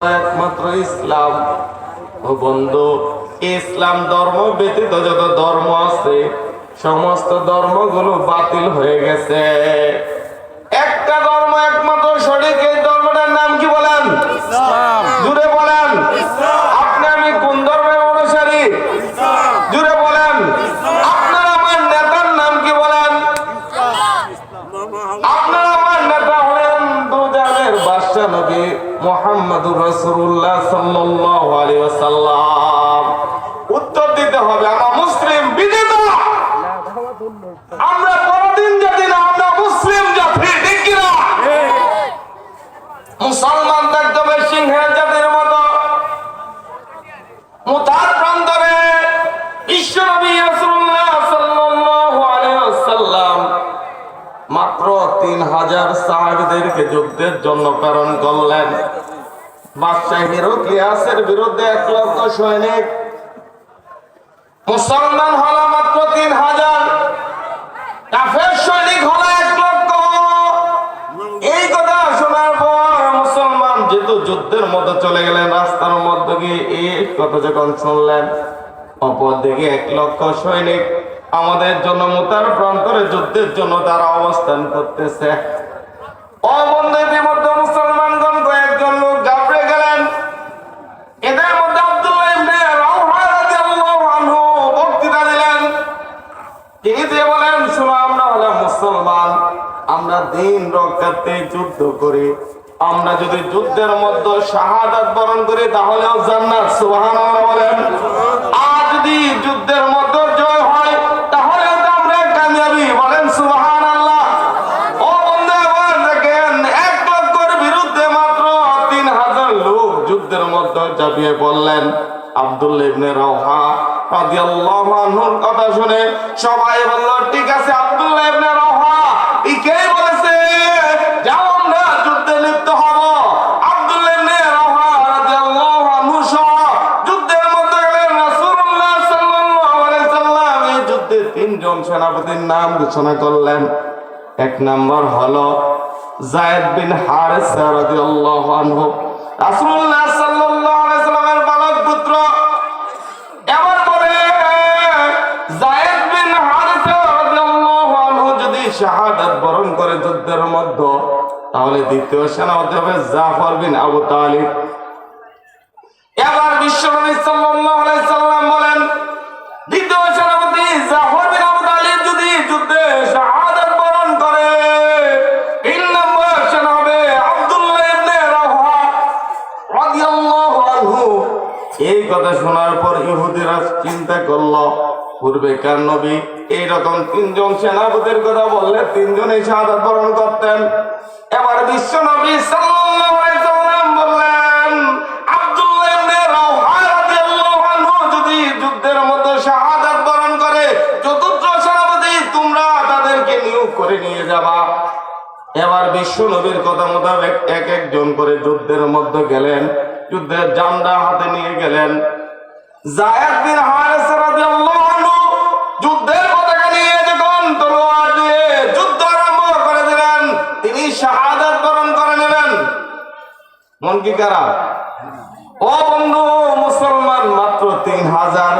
একমাত্র ইসলাম। ও বন্ধু, ইসলাম ধর্ম ব্যতীত যত ধর্ম আছে, সমস্ত ধর্মগুলো বাতিল হয়ে গেছে একটা ধর্ম একমাত্র সঠিক এই ধর্মটার নাম কি বলেন জুড়ে বলেন আপনি আমি কোন ধর্মের অনুসারী জুড়ে বলেন আপনার আমার নেতার নাম কি বলেন আপনার আমার নেতা হলেন দুজানের বাদশা নবী মোহাম্মদুর রাসূলুল্লাহ উত্তর দিতে হবে, আমরা মুসলিম বিজেতা আমরা কোনদিন জাতি না, আমরা মুসলিম জাতি, ঠিক কি মুসলমান থাকতে সিংহের জাতির মতো। মুতার প্রান্তরে মাত্র তিন হাজার সাহাবিদেরকে যুদ্ধের জন্য প্রেরণ করলেন। মুসলমান মাত্র তিন হাজার। কাফের সৈনিক এক লক্ষ। এই কথা শোনার পর মুসলমান যেহেতু যুদ্ধের মধ্যে চলে গেলেন, রাস্তার মধ্যে গিয়ে এই কথা যখন শুনলেন অপর দিকে এক লক্ষ সৈনিক আমাদের জন্য, মোতার প্রান্তরে যুদ্ধের জন্য তারা অবস্থান করতেছে অবন্ধের মধ্যে মুসলমানগণ কয়েকজন লোক ঘাবড়ে গেলেন এদের মধ্যে আব্দুল্লাহ ইবনে রাওহা রাদিয়াল্লাহু আনহু বক্তৃতা দিলেন তিনি দিয়ে বলেন শোনো আমরা হলাম মুসলমান আমরা দিন রক্ষার্থে যুদ্ধ করি, আমরা যদি যুদ্ধের মধ্যে শাহাদাত বরণ করি যুদ্ধের মধ্যে জয় হয় তাহলে আমরা কামিয়াবি, বলেন সুবহানাল্লাহ। ও দেখেন, এক বিরুদ্ধে মাত্র তিন হাজার লোক যুদ্ধের মধ্যে রাওহা রাদিয়াল্লাহু আনহুর কথা শুনে সবাই বলল, ঠিক আছে আব্দুল্লাহ তিনজন সেনাপতির নাম ঘোষণা করলেন। এক নাম্বার হলো জায়েদ বিন হারিসা রাদিয়াল্লাহু আনহু। রাসূলুল্লাহ সাল্লাল্লাহু আলাইহি সাল্লামের বালক পুত্র। এবার বলে, জায়েদ বিন হারিসা রাদিয়াল্লাহু আনহু যদি শাহাদাত বরণ করে যুদ্ধের মধ্যে, তাহলে দ্বিতীয় সেনাপতি হবে জাফর বিন আবু তালিব। এবার বিশ্বনবী সাল্লাল্লাহু আলাইহি কথা শোনার পর ইহুদিরা চিন্তা করল, পূর্বেকার নবী এইরকম তিনজন সেনাপতির কথা বললে তিনজনই শাহাদাত বরণ করতেন। এবার বিশ্ব নবী এবার বিশ্ব নবীর কথা মোতাবেক এক একজন করে যুদ্ধের মধ্যে গেলেন। যুদ্ধের জান্ডা হাতে নিয়ে গেলেন। যুদ্ধের পতাকা নিয়ে যখন তলোয়ার দিয়ে যুদ্ধ আরম্ভ করে দিলেন, তিনি শাহাদাত বরণ করে নিলেন। মন কি খারাপ? ও বন্ধু, মুসলমান মাত্র তিন হাজার।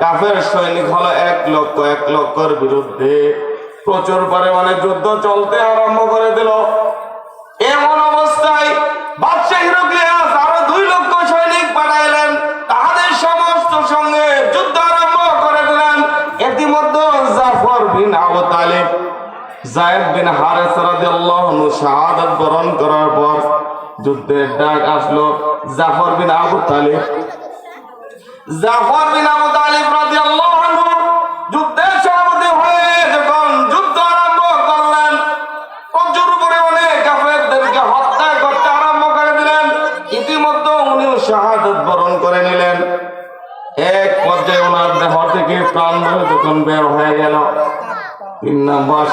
কাফের সৈনিক হলো এক লক্ষ, এক লক্ষের বিরুদ্ধে। প্রচুর পরিমাণে যুদ্ধ চলতে আরম্ভ করে দিল। এমন অবস্থায় বাদশাহ হিরোক্লিয়াস জায়েদ বিন হারেস রাদিয়াল্লাহু আনহু শাহাদাত বরণ করার পর যুদ্ধের ডাক আসলো জাফর বিন আবু তালিব। জাফর বিন আবু তালিব রাদিয়াল্লাহু আনহু যুদ্ধের সভাপতি হয়ে যখন যুদ্ধ আরম্ভ করলেন, প্রচুর পরিমাণে কাফেরদেরকে হত্যা করতে আরম্ভ করে দিলেন। ইতিমধ্যে উনিও শাহাদাত বরণ করে নিলেন। এক পর্যায়ে ওনার দেহ থেকে প্রাণ যখন বের হয়ে গেল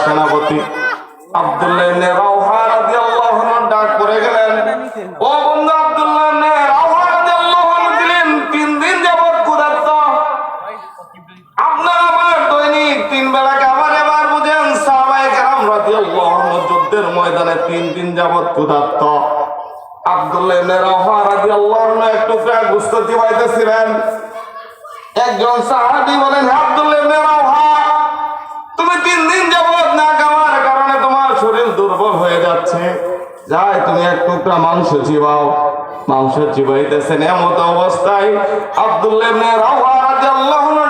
সেনাপতি আব্দুল্লাহ রাওহা রাদিয়াল্লাহু আনহু ডাক গেলেন, ও বন্ধু আব্দুল্লাহ রাওহা রাদিয়াল্লাহু আনহু দিলেন তিন দিন যাবত আপনার আমার দৈনিক তিন বেলা খাবার এবার বুঝেন, সাহাবায়ে কেরাম রাদিয়াল্লাহু আনহু যুদ্ধের ময়দানে তিন দিন যাবত ক্ষুধার্ত। আব্দুল্লাহ রাওহা রাদিয়াল্লাহু আনহু একটু প্রায় গুস্ত একজন সাহাবী বলেন আব্দুল্লাহ রাওহা তুমি তিন দিন যাবত না খাওয়ার কারণে তোমার শরীর দুর্বল হয়ে যাচ্ছে। যাই, তুমি এক টুকরা মাংস চিবাও। মাংস চিবাইতেছেন এমত অবস্থায় আব্দুল্লাহ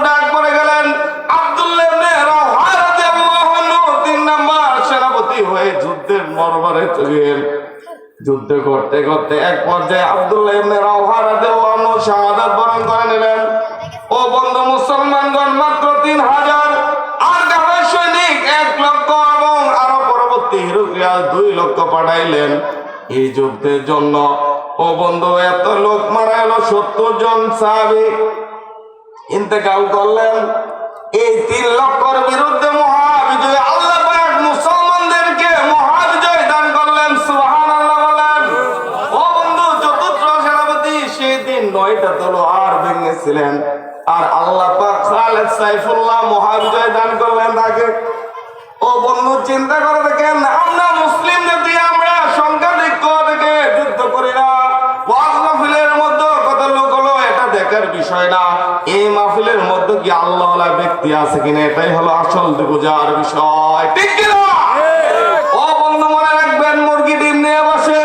ডাক পড়ে গেলেন হয়ে যুদ্ধ করতে করতে এক পর্যায়ে আব্দুল্লাহ ইবনে রাওহা রাদিয়াল্লাহু বরণ করে নিলেন। দুই লক্ষ পাঠাইলেন। এই যুদ্ধের জন্য, ও বন্ধু, এত লোক মারা এলো সত্তর জন সাহাবি। ইন্তেকাল করলেন। এই তিন লক্ষর বিরুদ্ধে মহাবিজয়, আল্লাহ মুসলমানদেরকে মহাবিজয় দান করলেন বলেন। ও বন্ধু, চতুর্থ সেনাপতি, সেই দিন নয়টা তলোয়ার ভেঙেছিলেন। আর আল্লাহ পাক সাইফুল্লাহ মহাবিজয় দান করলেন তাকে। ও বন্ধু চিন্তা করে দেখেন আমরা মুসলিম জাতি আমরা সংখ্যাধিক্য থেকে যুদ্ধ করি না। ওয়াজ মাহফিলের মধ্যে কত লোক হলো এটা দেখার বিষয় না। এই মাহফিলের মধ্যে কি আল্লাহ ব্যক্তি আছে কিনা এটাই হলো আসল বোঝার বিষয়। ঠিক কিনা? ও বন্ধু মনে রাখবেন মুরগি ডিম নিয়ে বসে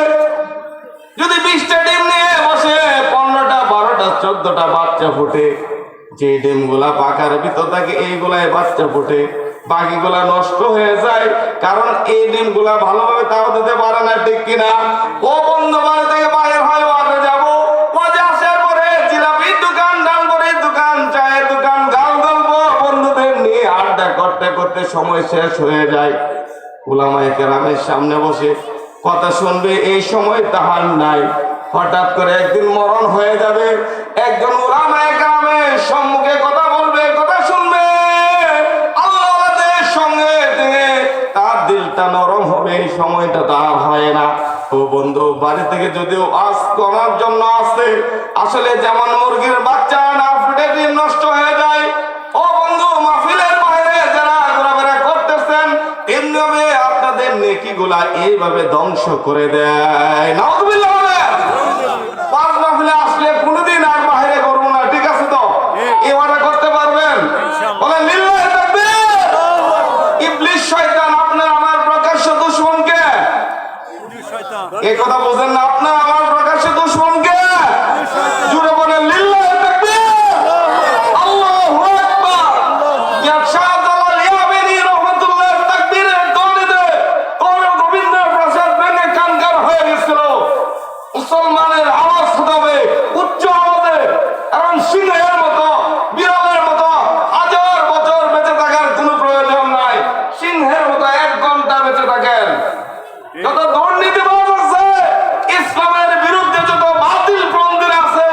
যদি বিশটা ডিম নিয়ে বসে পনেরোটা বারোটা চোদ্দটা বাচ্চা ফুটে যে ডিমগুলা পাকার ভিতর থাকে এইগুলাই বাচ্চা ফুটে বাকিগুলা নষ্ট হয়ে যায়। কারণ এই ভালোভাবে তাও দিতে পারে না, ঠিক কিনা? ও বাড়ি থেকে হয় ওয়াজে যাব। আসার পরে জিলাপির দোকান দোকান, চায়ের দোকান গাল গল্প বন্ধুদের নিয়ে আড্ডা করতে করতে সময় শেষ হয়ে যায়। ওলামায়ে কেরামের সামনে বসে কথা শুনবে, এই সময় তাহার নাই। হঠাৎ করে একদিন মরণ হয়ে যাবে। একজন ওলামায়ে কেরামের সম্মুখে কথা দিলটা নরম হবে, এই সময়টা তার হয় না। ও বন্ধু, বাড়ি থেকে যদিও আজ কমার জন্য আসে আসলে যেমন মুরগির বাচ্চা না ফুটে নষ্ট হয়ে যায়। ও বন্ধু, মাহফিলের বাইরে যারা ঘোরাফেরা করতেছেন তেমনি আপনাদের নেকিগুলা এইভাবে ধ্বংস করে দেয়। নাউজুবিল্লাহ বলেন। পাঁচ মাহফিলে আসলে কোনোদিন আর বাইরে করব না ঠিক আছে তো এবারে করতে পারবেন বলেন লিল্লাহি তাকবীর ইবলিশ শয়তান আপনার আমার প্রকাশ্য দুশমনকে এই কথা বোঝেন না আপনার আমার প্রকাশ্য দুশমনকে জুড়ে বলেন লিল্লাহি তাকবীর আল্লাহু আকবার ইয়া শাহজালাল ইয়ামিনী রহমাতুল্লাহ তাকবীরের দলিলে কোন গোবিন্দের প্রসাদ ভেঙে কানকার হয়ে গেছিল মুসলমানের আওয়াজ হবে উচ্চ আওয়াজে এবং সিংহের মতো বিড়ালের মতো হাজার বছর বেঁচে থাকার কোনো প্রয়োজন নাই সিংহের মতো এক ঘণ্টা বেঁচে থাকেন যত দুর্নীতিবাজ আছে ইসলামের বিরুদ্ধে যত বাতিল পন্থীরা আছে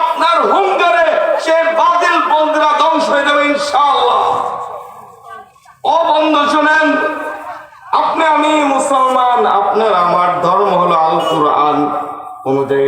আপনার হুঙ্কারে সে বাতিল পন্থীরা ধ্বংস হয়ে যাবে ইনশাআল্লাহ ও বন্ধু শুনেন আপনি আমি মুসলমান আপনার আমার ধর্ম হলো আল কোরআন অনুযায়ী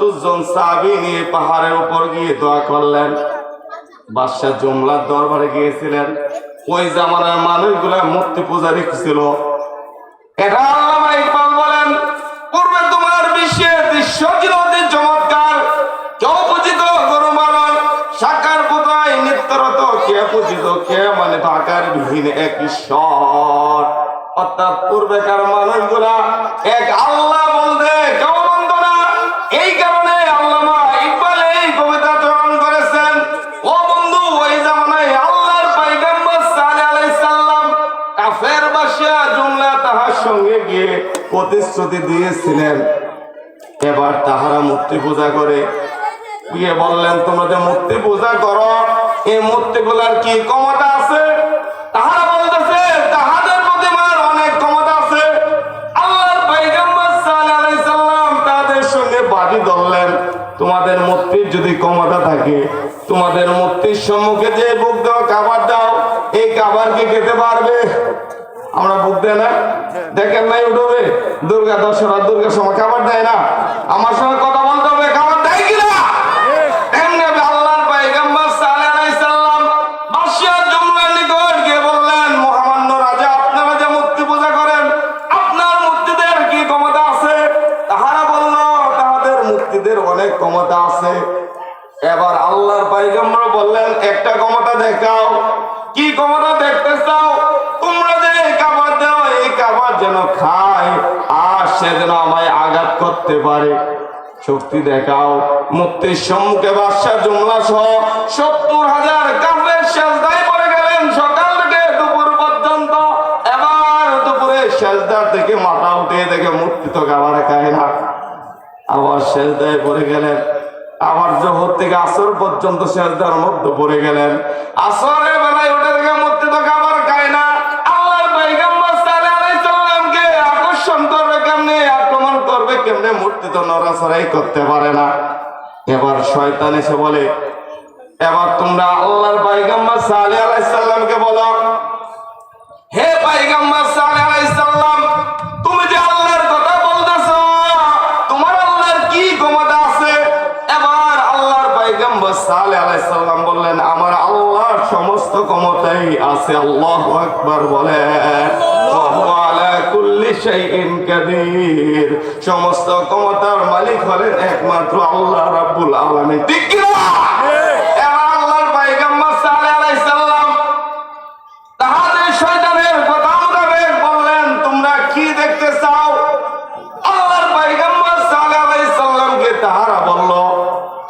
70 জন নিয়ে পাহাড়ের উপর গিয়ে দোয়া করলেন। বাদশাহ জুমলার দরবারে গিয়েছিলেন। ওই জামানার মানুষগুলা মূর্তি পূজারী ছিল এটা আল্লামা ইকবাল বলেন তোমার বিশ্বের দৃশ্য ছিল চমৎকার। কেউ পূজিত গরু মারণ, সাকার নিত্যরত, কে পূজিত কে মানে বিহীন এক ঈশ্বর। অর্থাৎ পূর্বেকার মানুষগুলা এক আল্লাহ সঙ্গে গিয়ে প্রতিশ্রুতি দিয়েছিলেন। এবার তাহারা মূর্তি পূজা করে। গিয়ে বললেন, তোমরা যে মূর্তি পূজা করো এই মূর্তিগুলার কি ক্ষমতা আছে? তাহারা বলতেছে বাজি ধরলেন। তোমাদের মূর্তির যদি ক্ষমতা থাকে, তোমাদের মূর্তির সম্মুখে যে বুক দাও খাবার দাও, এই খাবার কি খেতে পারবে? আমরা বুক দেয় না। দেখেন নাই উঠবে দুর্গা দশরা দুর্গা সময় খাবার দেয় না। আমার সঙ্গে শক্তি দেখাও, মুক্তির সম্মুখে বাদশাহ জুমলা সহ সত্তর হাজার কাফের সেজদায় পড়ে গেলেন সকাল থেকে দুপুর পর্যন্ত। এবার দুপুরে সেজদার থেকে মাথা উঠে দেখে মূর্তি তো খাবার খায় না। আবার সেজদায় পড়ে গেলেন। আবার জোহর থেকে আসর পর্যন্ত সেজদার মধ্যে পড়ে গেলেন। আসরের তো নড়াচড়াই করতে পারে না। এবার শয়তান এসে বলে, এবার তোমরা আল্লাহর পয়গম্বর সাল্লাল্লাহু আলাইহি সাল্লামকে বলো, হে পয়গম্বর সাল্লাল্লাহু আলাইহি সাল্লাম তুমি যে আল্লাহর কথা বলতেছো, তোমার আল্লাহর কি ক্ষমতা আছে? এবার আল্লাহর পয়গম্বর সাল্লাল্লাহু আলাইহি সাল্লাম বললেন, আমার আল্লাহর সমস্ত ক্ষমতাই আছে, আল্লাহু আকবার বলে আলা কুল্লি শাইইন কাদির। সমস্ত ক্ষমতার মালিক হলেন একমাত্র আল্লাহ রাব্বুল আলামিন। ঠিক কি না আল্লাহর পয়গম্বর সাল্লাল্লাহু আলাইহি সাল্লাম তাহাদের শয়তানের কথা মোতাবেক বললেন তোমরা কি দেখতে চাও? আল্লাহর পয়গম্বর সাল্লাল্লাহু আলাইহি সাল্লামকে তাহারা বলল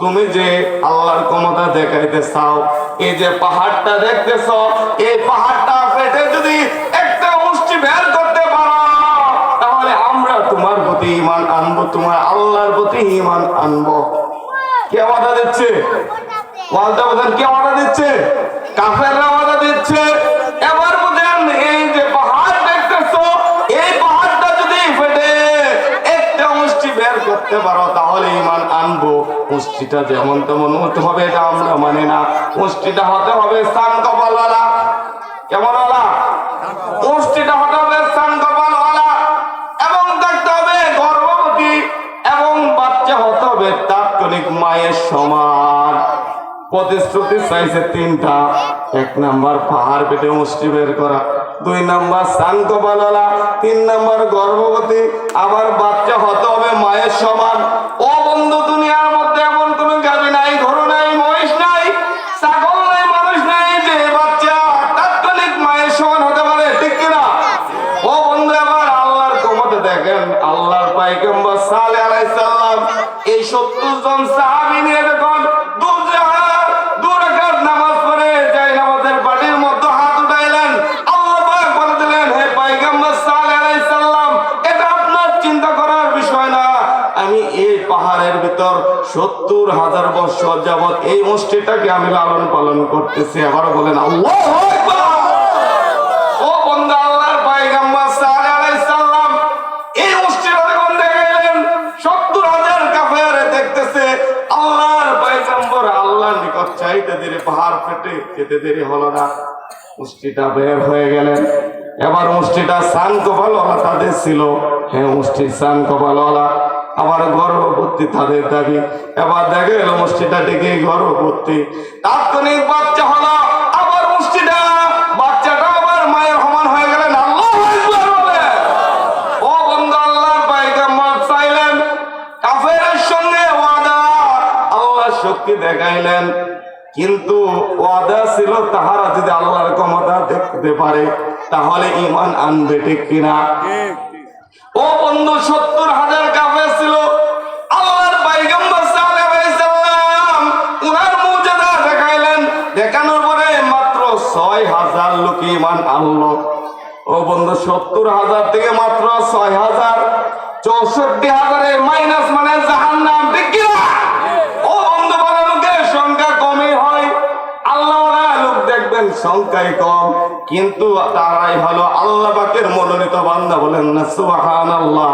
তুমি যে আল্লাহর ক্ষমতা দেখাইতে চাও এই যে পাহাড়টা দেখতেছ এই পাহাড়টা ফেটে যদি একটা মুষ্টি বের করতে পারো তাহলে আমরা তোমার প্রতি ঈমান আনব তোমার আল্লাহর প্রতি ঈমান আনব। কে ওয়াদা দিচ্ছে? ওয়ালটা বোঝেন কে ওয়াদা দিচ্ছে? কাফেররা ওয়াদা দিচ্ছে। এবার বুঝেন এই যে পাহাড় দেখতেছো, এই পাহাড়টা যদি ফেটে, একটা মুষ্টি বের করতে পারো, তাহলে ইমান আনব। মুষ্টিটা যেমন তেমন হবে, এটা আমরা মানি না। মুষ্টিটা হতে হবে সান কপালওয়ালা কেমন ওয়ালা মুষ্টিটা মায়ের সমান। প্রতিশ্রুতি চাইছে তিনটা। এক নাম্বার পাহাড় পেটে মুষ্টি বের করা। দুই নাম্বার শান্ত বানালা। তিন নাম্বার গর্ভবতী। আবার বাচ্চা হতে হবে মায়ের সমান। ও এই আমি লালন পালন করতেছি। আবার বলেন, আল্লাহ ও বন্ধু, আল্লাহর পয়গম্বর সাল্লাল্লাহু আলাইহি সাল্লাম এই মসজিদে যখন দেখাইলেন 70000 কাফের দেখতেছে, আল্লাহর পয়গম্বর আল্লাহর নিকট চাইতে পাহাড় ফেটে দেরি হলো না। মুষ্টিটা বের হয়ে গেলেন। এবার মুষ্টিটা সান কপালওয়ালা তাদের ছিল। হ্যাঁ মুষ্টি সান কপালওয়ালা আবার গর্ভবতী তাদের দাবি। এবার দেখে গেল মুষ্টিটা ডেকে গর্ভবতী। তাৎক্ষণিক বাচ্চা হলো আবার মুষ্টিটা বাচ্চাটা আবার মায়ের সমান হয়ে সঙ্গে আল্লাহ শক্তি দেখাইলেন। কিন্তু ওয়াদা ছিল তাহারা যদি আল্লাহর ক্ষমতা দেখতে পারে, তাহলে ইমান আনবে ঠিক কিনা? ও বন্ধু, সত্তর হাজার কাফের ছিল। আল্লাহর সাল্লাল্লাহু উনার মুজিজা দেখাইলেন। দেখানোর পরে মাত্র ছয় হাজার লোক ইমান আনলো। ও বন্ধু, সত্তর হাজার থেকে মাত্র ছয় হাজার। চৌষট্টি হাজারের মাইনাস মানে জাহান্নাম, ঠিক কিনা ও বন্ধু, বলো সংখ্যা কমই হয়। আল্লাহ বলেন সংখ্যায় কম। কিন্তু তারাই ভালো আল্লাহ পাকের মনোনীত বান্দা বলেন না সুবাহান আল্লাহ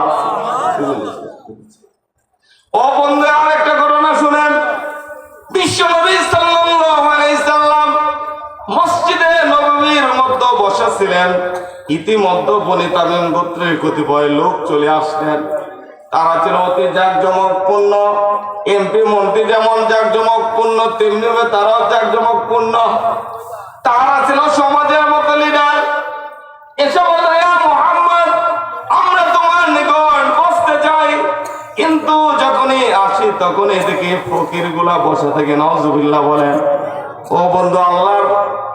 ও বন্ধু, আরেকটা ঘটনা শুনেন। বিশ্ব নবী সাল্লাল্লাহু আলাইহি সাল্লাম মসজিদে নববীর মধ্যে বসা ছিলেন ইতিমধ্যে বনি তামিম গোত্রের কতিপয় লোক চলে আসলেন। তারা ছিল অতি জাকজমকপূর্ণ। এমপি মন্ত্রী যেমন জাকজমকপূর্ণ তেমনি ভাবে তারাও জাকজমকপূর্ণ। তারা ছিল সমাজের মতো লিডার এসে বলল "ইয়া মুহাম্মদ, আমরা তোমার নিকট বসতে চাই। কিন্তু যখনই আসি তখনই দেখি ফকিরগুলা বসে থেকে নজুবিল্লাহ বলেন। ও বন্ধু আল্লাহর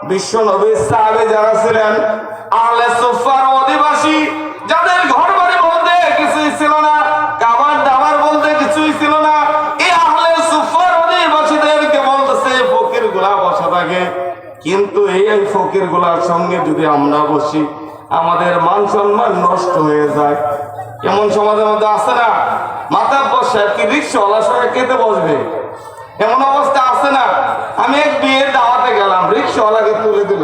বিশ্ব নবী সাহাবে যারা ছিলেন, আহলে সুফার অধিবাসী, যাদের ঘর বাড়ি বলতে কিছুই ছিল না, খাবার দাবার বলতে কিছুই ছিল না, এই আহলে সুফার অধিবাসীদেরকে বলতেছে ফকিরগুলা বসা থাকে। কিন্তু এই এই ফকিরগুলার সঙ্গে যদি আমরা বসি, আমাদের মান সম্মান নষ্ট হয়ে যায়। এমন সমাজের মধ্যে আছে না মাথা বসে কি রিক্সাওয়ালার সঙ্গে কেটে বসবে। এমন অবস্থা আছে না, আমি এক বিয়ের দাওয়াতে গেলাম, রিক্সাওয়ালাকে তুলে দিল।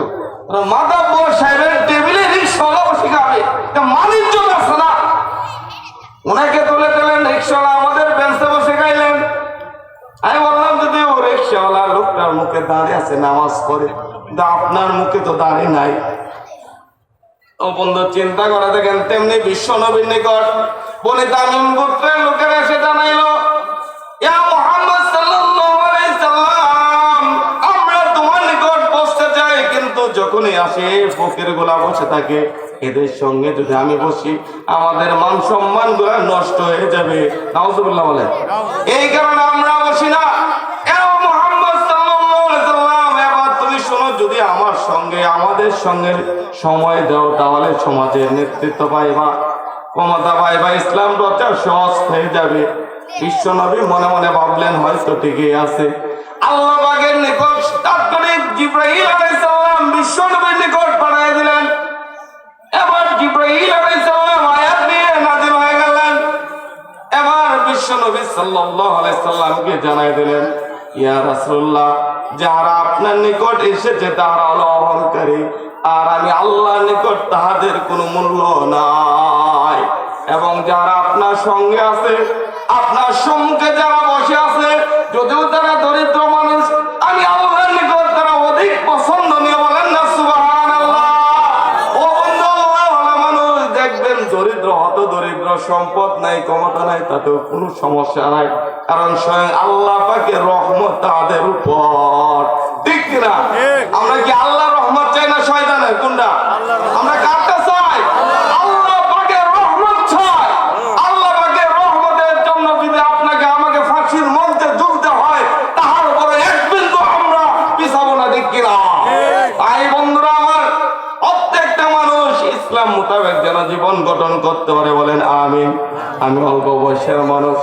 মাথা বস সাহেবের টেবিলে রিক্সাওয়ালা বসে খাবে। মানিজ্য আছে না। ওনাকে তুলে দিলেন, রিক্সাওয়ালা আমাদের বেঞ্চে বসে খাইলেন। আমি বললাম লোকটার মুখে দাঁড়িয়ে আছে, নামাজ পড়ে। আপনার মুখে তো দাঁড়িয়ে নাই। ও বন্ধু, চিন্তা করে দেখেন, তেমনি বিশ্ব নবীর নিকট বলে তামিম গোত্রের লোকেরা এসে জানাইলো যখনই আসে, ফকিরগুলা বসে থাকে, এদের সঙ্গে যদি আমি বসি, আমাদের মান সম্মানগুলা নষ্ট হয়ে যাবে। বলে এই কারণে সঙ্গে, আমাদের সঙ্গে সময় দাও, তাহলে সমাজের নেতৃত্ব পাইবা। ক্ষমতা পাইবা, ইসলাম প্রচার সহজ হয়ে যাবে। বিশ্ব নবী মনে মনে ভাবলেন, হয়তো ঠিকই আছে। নিকট তাৎক্ষণিক জিব্রাহিম নিকট দিলেন। এবার জিব্রাহিম আয়াত নিয়ে হয়ে গেলেন। এবার বিশ্ব নবী সাল্লাল্লাহু জানাই দিলেন, ইয়া রাসূলুল্লাহ যারা আপনার নিকট এসেছে, তারা হলো অহংকারী আর আমি আল্লাহ নিকট তাহাদের কোনো মূল্য নাই। এবং যারা আপনার সঙ্গে আছে, আপনার সঙ্গে যারা বসে আছে, যদিও তারা দরিদ্র দেখবেন দরিদ্র হত দরিদ্র সম্পদ নাই ক্ষমতা নাই তাতে কোনো সমস্যা নাই। কারণ স্বয়ং আল্লাহ পাকে রহমত তাদের উপর। ঠিক কিনা? আমরা কি আল্লাহ রহমত চাই না শয়তানের? কোনটা আমরা কারটা চাই আল্লাহ পাকে রহমত চাই আল্লাহ পাকে রহমতের জন্য যদি আপনাকে আমাকে ফাঁসির মঞ্চে ঝুলতে হয় তাহার উপরে এক বিন্দু আমরা পিছাবো না ঠিক কিনা ভাই বন্ধুরা আমার প্রত্যেকটা মানুষ ইসলাম মোতাবেক যেন জীবন গঠন করতে পারে বলেন আমি আমি অল্প বয়সের মানুষ।